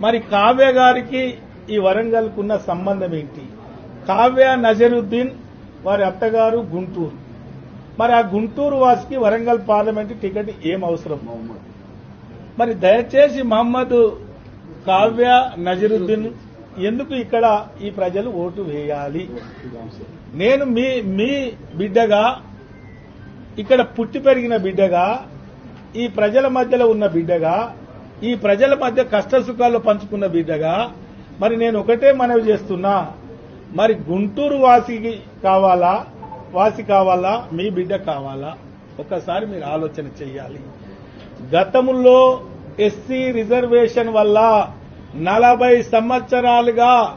మరి కావ్య గారికి ఈ వరంగల్కు ఉన్న సంబంధం ఏంటి? కావ్య నజరుద్దీన్ వారి అత్తగారు గుంటూరు. మరి ఆ గుంటూరు వాసికి వరంగల్ పార్లమెంట్ టికెట్ ఏం అవసరం? మరి దయచేసి మహమ్మద్ కావ్య నజరుద్దీన్ ఎందుకు ఇక్కడ ఈ ప్రజలు ఓటు వేయాలి? నేను మీ మీ బిడ్డగా ఇక్కడ పుట్టి పెరిగిన బిడ్డగా ఈ ప్రజల మధ్యలో ఉన్న బిడ్డగా ఈ ప్రజల మధ్య కష్ట సుఖాలు పంచుకున్న బిడ్డగా మరి నేను ఒకటే మనవి చేస్తున్నా. మరి గుంటూరు వాసికి కావాలా? వాసి కావాలా? మీ బిడ్డ కావాలా? ఒక్కసారి మీరు ఆలోచన చేయాలి గతంలో ఎస్సీ రిజర్వేషన్ వల్ల నలభై సంవత్సరాలుగా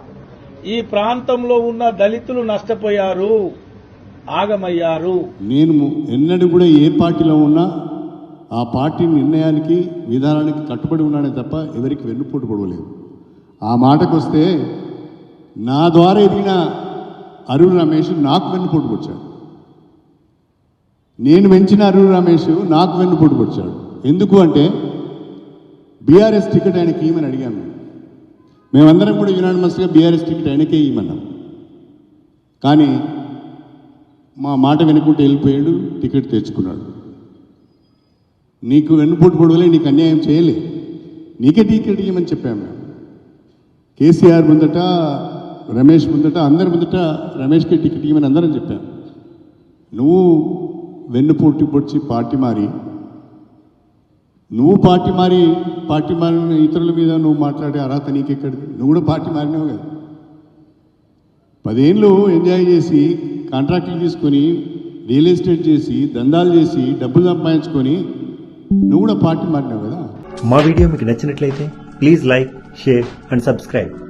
ఈ ప్రాంతంలో ఉన్న దళితులు నష్టపోయారు ఆగమయ్యారు. నేను ఎన్నడూ కూడా ఏ పార్టీలో ఉన్నా ఆ పార్టీ నిర్ణయానికి విధానానికి కట్టుబడి ఉన్నాడే తప్ప ఎవరికి వెన్నుపోటు పడవలేదు. ఆ మాటకు వస్తే నా ద్వారా ఎదిగిన అరుణ్ రమేష్ నాకు వెన్నుపోటు పొడిచాడు. నేను పెంచిన అరుణ్ రమేష్ నాకు వెన్నుపోటు పొడిచాడు. ఎందుకు అంటే బీఆర్ఎస్ టికెట్ ఆయనకి ఇవ్వమని అడిగాము మేము. మేమందరం కూడా యునానిమస్గా బీఆర్ఎస్ టికెట్ ఆయనకే ఇవ్వమన్నాం కానీ మా మాట వినుకుంటూ వెళ్ళిపోయాడు టికెట్ తెచ్చుకున్నాడు. నీకు వెన్నుపోటు పొడవలే నీకు అన్యాయం చేయలే. నీకే టీకెట్ ఇవ్వమని చెప్పాము మేము. కేసీఆర్ ముందట రమేష్ ముందట అందరి ముందట రమేష్కి టికెట్ ఇవ్వమని అందరం చెప్పాం. నువ్వు వెన్నుపోటు పొడిచి పార్టీ మారి నువ్వు పార్టీ మారి పార్టీ మారిన ఇతరుల మీద నువ్వు మాట్లాడే అర్హత నీకెక్కడిది? నువ్వు కూడా పార్టీ మారినావు కదా. పదేళ్ళు ఎంజాయ్ చేసి కాంట్రాక్టులు తీసుకొని రియల్ ఎస్టేట్ చేసి దందాలు చేసి డబ్బులు సంపాదించుకొని నువ్వు కూడా పార్టీ మారినావు కదా? మా వీడియో మీకు నచ్చినట్లయితే please like share and subscribe.